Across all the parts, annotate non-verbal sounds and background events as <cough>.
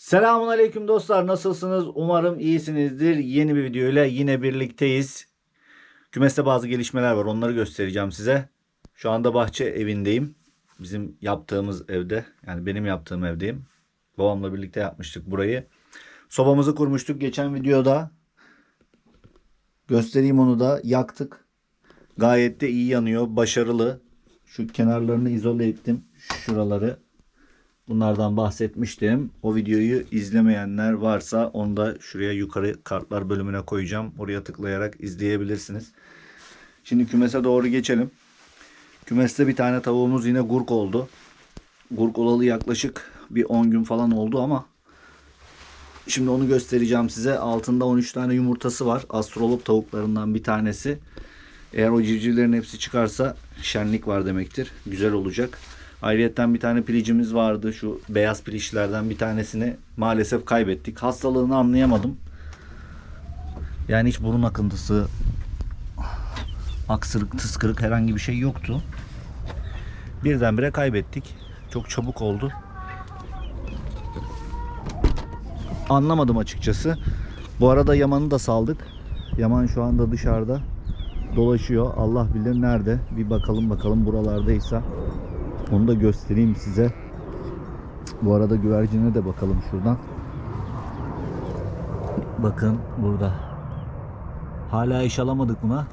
Selamun Aleyküm dostlar nasılsınız? Umarım iyisinizdir. Yeni bir video ile yine birlikteyiz. Kümeste bazı gelişmeler var onları göstereceğim size. Şu anda bahçe evindeyim. Bizim yaptığımız evde yani benim yaptığım evdeyim. Babamla birlikte yapmıştık burayı. Sobamızı kurmuştuk geçen videoda. Göstereyim onu da yaktık. Gayet de iyi yanıyor başarılı. Şu kenarlarını izole ettim. Şuraları Bunlardan bahsetmiştim. O videoyu izlemeyenler varsa onu da şuraya yukarı kartlar bölümüne koyacağım. Oraya tıklayarak izleyebilirsiniz. Şimdi kümese doğru geçelim. Kümeste bir tane tavuğumuz yine gurk oldu. Gurk olalı yaklaşık bir 10 gün falan oldu ama şimdi onu göstereceğim size. Altında 13 tane yumurtası var. Astrolog tavuklarından bir tanesi. Eğer o civcivlerin hepsi çıkarsa şenlik var demektir. Güzel olacak. Ayrıyeten bir tane pilicimiz vardı. Şu beyaz piliçlerden bir tanesini maalesef kaybettik. Hastalığını anlayamadım. Yani hiç burun akıntısı, aksırık, tıskırık herhangi bir şey yoktu. Birdenbire kaybettik. Çok çabuk oldu. Anlamadım açıkçası. Bu arada Yaman'ı da saldık. Yaman şu anda dışarıda dolaşıyor. Allah bilir nerede. Bir bakalım bakalım buralardaysa. Onu da göstereyim size. Bu arada güvercine de bakalım şuradan. Bakın burada. Hala iş alamadık buna.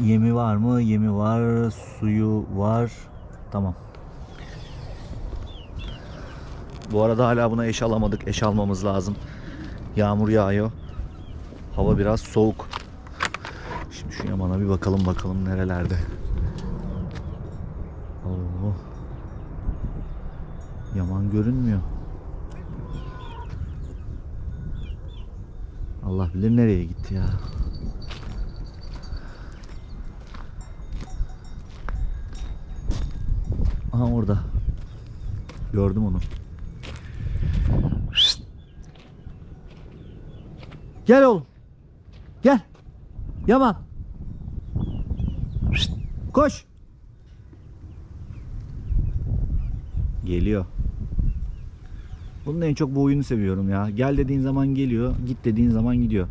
Yemi var mı? Yemi var. Suyu var. Tamam. Bu arada hala buna eş alamadık. Eş almamız lazım. Yağmur yağıyor. Hava biraz soğuk. Şimdi şu yamana bir bakalım bakalım nerelerde. Oo. Yaman görünmüyor. Allah bilir nereye gitti ya. Aha orada. Gördüm onu. Gel oğlum. Gel. Yaman. Koş. Geliyor. Bunun en çok bu oyunu seviyorum ya. Gel dediğin zaman geliyor, git dediğin zaman gidiyor.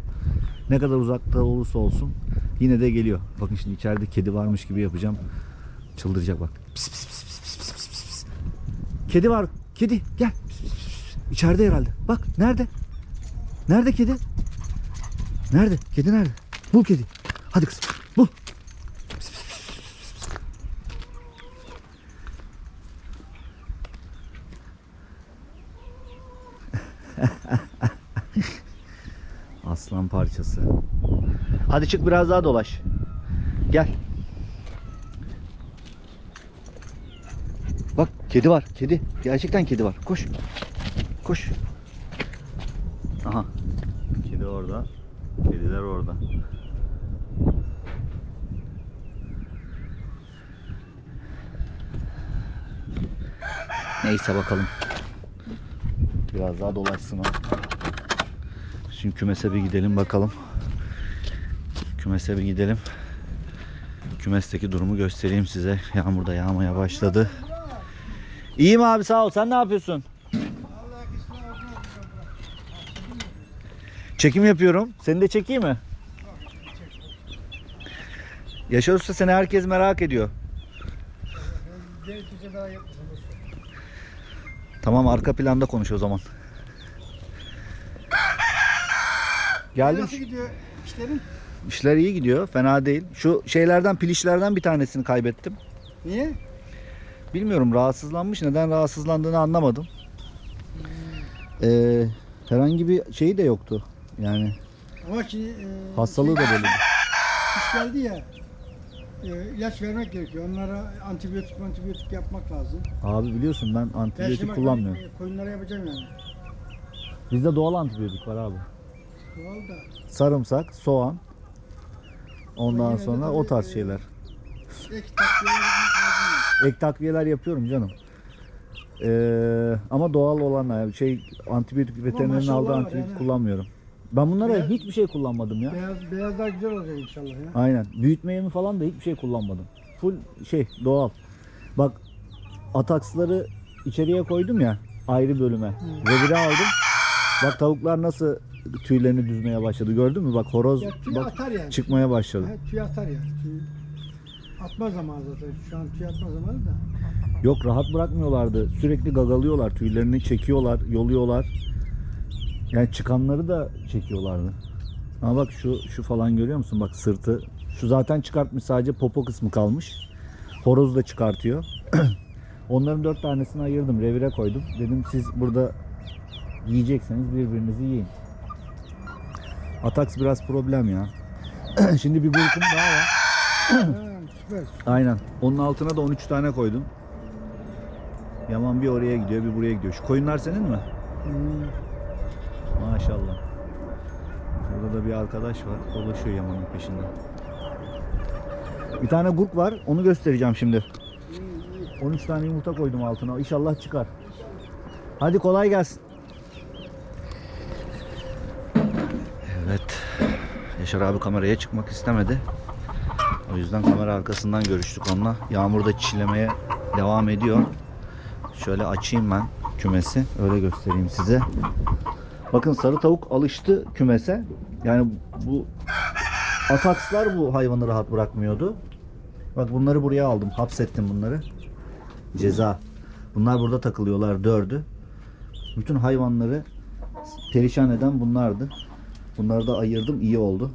Ne kadar uzakta olursa olsun yine de geliyor. Bakın şimdi içeride kedi varmış gibi yapacağım. Çıldıracak bak. Pis pis pis pis pis pis pis pis. Kedi var. Kedi gel. İçeride herhalde. Bak nerede? Nerede kedi? Nerede? Kedi nerede? Bul kedi. Hadi kızım. Bul. Aslan parçası. Hadi çık biraz daha dolaş. Gel. Bak kedi var. Kedi. Gerçekten kedi var. Koş. Koş. Aha. Kedi orada. Kediler orada. Neyse bakalım. Biraz daha dolaşsın o. Şimdi kümese bir gidelim bakalım. Kümese bir gidelim. Kümesteki durumu göstereyim size. Yağmur da yağmaya başladı. İyiyim abi sağ ol. Sen ne yapıyorsun? Çekim yapıyorum. Seni de çekeyim mi? Yaşar Usta seni herkes merak ediyor. Tamam arka planda konuş o zaman. Geldim. Nasıl gidiyor işlerin? İşler iyi gidiyor. Fena değil. Şu şeylerden pilişlerden bir tanesini kaybettim. Niye? Bilmiyorum rahatsızlanmış. Neden rahatsızlandığını anlamadım. Ee, herhangi bir şeyi de yoktu. Yani Ama şimdi e, hastalığı da belli. Kış geldi ya. E, ilaç vermek gerekiyor. Onlara antibiyotik antibiyotik yapmak lazım. Abi biliyorsun ben antibiyotik bak, kullanmıyorum. e, Koyunlara yapacağım yani. Bizde doğal antibiyotik var abi. Sarımsak, soğan. Ondan sonra o tarz e, şeyler. Ek takviyeler. Ek takviyeler yapıyorum canım. Ee, ama doğal olanlar şey antibiyotik veterinerin maşallah aldığı antibiyotik yani. kullanmıyorum. Ben bunlara Beyaz- hiçbir şey kullanmadım ya. Beyaz, beyaz daha güzel olacak inşallah ya. Aynen. Büyütme yemi falan da hiçbir şey kullanmadım. Full şey doğal. Bak ataksları içeriye koydum ya ayrı bölüme. Revire aldım. Bak tavuklar nasıl tüylerini düzmeye başladı gördün mü? Bak horoz Ya tüy bak atar yani. çıkmaya başladı. Ha, tüy atar yani. Tüy atma zamanı zaten. Şu an tüy atma zamanı da. Yok rahat bırakmıyorlardı. Sürekli gagalıyorlar. Tüylerini çekiyorlar, yoluyorlar. Yani çıkanları da çekiyorlardı. Ama bak şu şu falan görüyor musun? Bak sırtı. Şu zaten çıkartmış sadece popo kısmı kalmış. Horoz da çıkartıyor. <clears throat> Onların dört tanesini ayırdım. Revire koydum. Dedim siz burada yiyecekseniz birbirinizi yiyin. Ataks biraz problem ya. <clears throat> Şimdi bir burkum daha var. <clears throat> süper. Aynen. Onun altına da 13 tane koydum. Yaman bir oraya gidiyor, bir buraya gidiyor. Şu koyunlar senin mi? Hmm. Maşallah. Burada da bir arkadaş var. Dolaşıyor Yaman'ın peşinden. Bir tane gurk var. Onu göstereceğim şimdi. 13 tane yumurta koydum altına. İnşallah çıkar. Hadi kolay gelsin. Yaşar abi kameraya çıkmak istemedi. O yüzden kamera arkasından görüştük onunla. Yağmur da çilemeye devam ediyor. Şöyle açayım ben kümesi. Öyle göstereyim size. Bakın sarı tavuk alıştı kümese. Yani bu atakslar bu hayvanı rahat bırakmıyordu. Bak bunları buraya aldım. Hapsettim bunları. Ceza. Bunlar burada takılıyorlar dördü. Bütün hayvanları perişan eden bunlardı. Bunları da ayırdım. iyi oldu.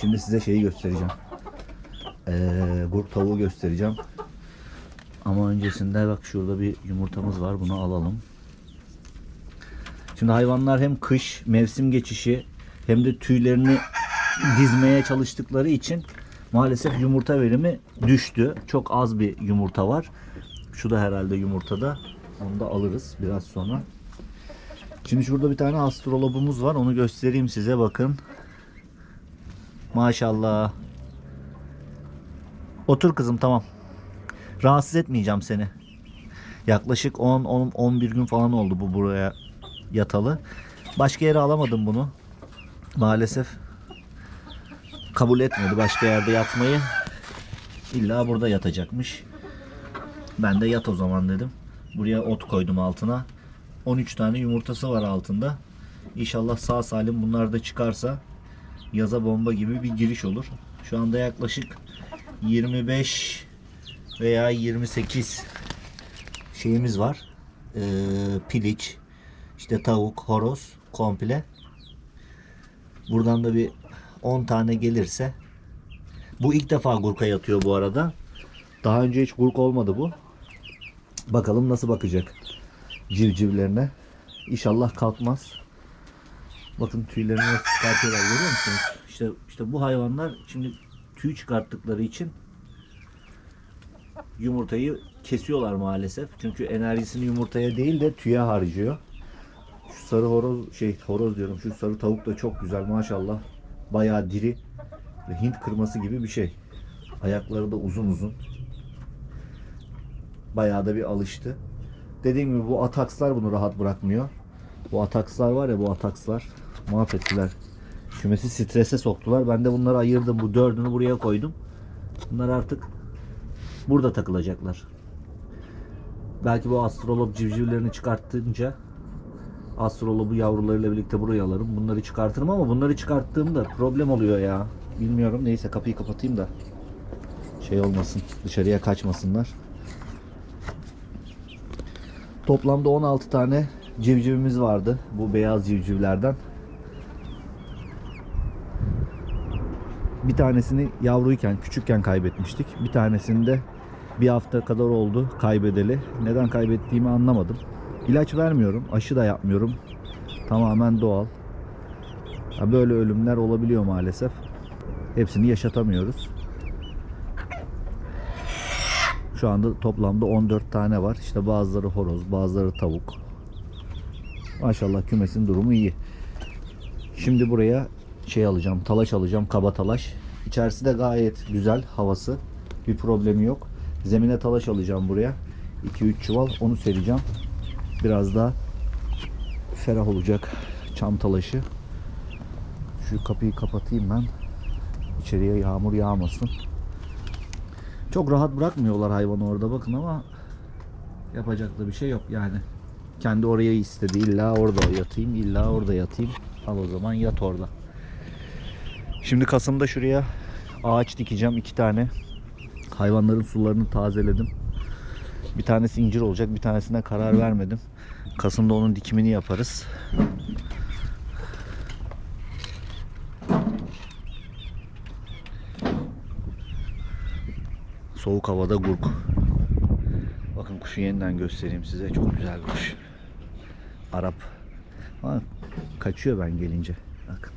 Şimdi size şeyi göstereceğim. Ee, gurk tavuğu göstereceğim. Ama öncesinde bak şurada bir yumurtamız var. Bunu alalım. Şimdi hayvanlar hem kış, mevsim geçişi hem de tüylerini dizmeye çalıştıkları için maalesef yumurta verimi düştü. Çok az bir yumurta var. Şu da herhalde yumurtada. Onu da alırız biraz sonra. Şimdi şurada bir tane astrolobumuz var. Onu göstereyim size bakın. Maşallah. Otur kızım tamam. Rahatsız etmeyeceğim seni. Yaklaşık 10 10 11 gün falan oldu bu buraya yatalı. Başka yere alamadım bunu. Maalesef kabul etmedi başka yerde yatmayı. İlla burada yatacakmış. Ben de yat o zaman dedim. Buraya ot koydum altına. 13 tane yumurtası var altında. İnşallah sağ salim bunlar da çıkarsa yaza bomba gibi bir giriş olur. Şu anda yaklaşık 25 veya 28 şeyimiz var. Ee, piliç, işte tavuk, horoz komple. Buradan da bir 10 tane gelirse bu ilk defa gurka yatıyor bu arada. Daha önce hiç gurk olmadı bu. Bakalım nasıl bakacak civcivlerine. İnşallah kalkmaz. Bakın tüylerini nasıl çıkartıyorlar görüyor musunuz? İşte işte bu hayvanlar şimdi tüy çıkarttıkları için yumurtayı kesiyorlar maalesef. Çünkü enerjisini yumurtaya değil de tüye harcıyor. Şu sarı horoz şey horoz diyorum. Şu sarı tavuk da çok güzel maşallah. Bayağı diri Hint kırması gibi bir şey. Ayakları da uzun uzun. Bayağı da bir alıştı. Dediğim gibi bu atakslar bunu rahat bırakmıyor. Bu atakslar var ya bu atakslar mahvettiler. Kümesi strese soktular. Ben de bunları ayırdım. Bu dördünü buraya koydum. Bunlar artık burada takılacaklar. Belki bu astrolog civcivlerini çıkarttınca astrolobu yavrularıyla birlikte buraya alırım. Bunları çıkartırım ama bunları çıkarttığımda problem oluyor ya. Bilmiyorum. Neyse kapıyı kapatayım da şey olmasın. Dışarıya kaçmasınlar. Toplamda 16 tane civcivimiz vardı. Bu beyaz civcivlerden. Bir tanesini yavruyken, küçükken kaybetmiştik. Bir tanesini de bir hafta kadar oldu kaybedeli. Neden kaybettiğimi anlamadım. İlaç vermiyorum, aşı da yapmıyorum. Tamamen doğal. Böyle ölümler olabiliyor maalesef. Hepsini yaşatamıyoruz. Şu anda toplamda 14 tane var. İşte bazıları horoz, bazıları tavuk. Maşallah kümesin durumu iyi. Şimdi buraya şey alacağım, talaş alacağım, kaba talaş. İçerisi de gayet güzel havası. Bir problemi yok. Zemine talaş alacağım buraya. 2-3 çuval onu sereceğim. Biraz daha ferah olacak çam talaşı. Şu kapıyı kapatayım ben. İçeriye yağmur yağmasın. Çok rahat bırakmıyorlar hayvanı orada bakın ama Yapacak da bir şey yok yani. Kendi oraya istedi. İlla orada yatayım, illa orada yatayım. Al o zaman yat orada. Şimdi Kasım'da şuraya ağaç dikeceğim iki tane. Hayvanların sularını tazeledim. Bir tanesi incir olacak, bir tanesine karar vermedim. Kasım'da onun dikimini yaparız. Soğuk havada gurk. Bakın kuşu yeniden göstereyim size. Çok güzel kuş. Arap. Ama kaçıyor ben gelince. Bakın.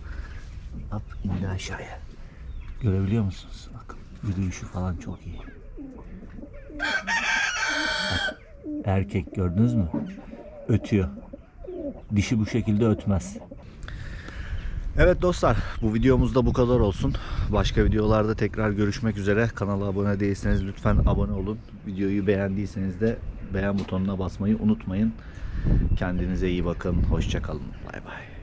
Hop indi aşağıya. Görebiliyor musunuz? Bakın yürüyüşü falan çok iyi. Bak, erkek gördünüz mü? Ötüyor. Dişi bu şekilde ötmez. Evet dostlar bu videomuz da bu kadar olsun. Başka videolarda tekrar görüşmek üzere. Kanala abone değilseniz lütfen abone olun. Videoyu beğendiyseniz de beğen butonuna basmayı unutmayın. Kendinize iyi bakın. Hoşçakalın. Bay bay.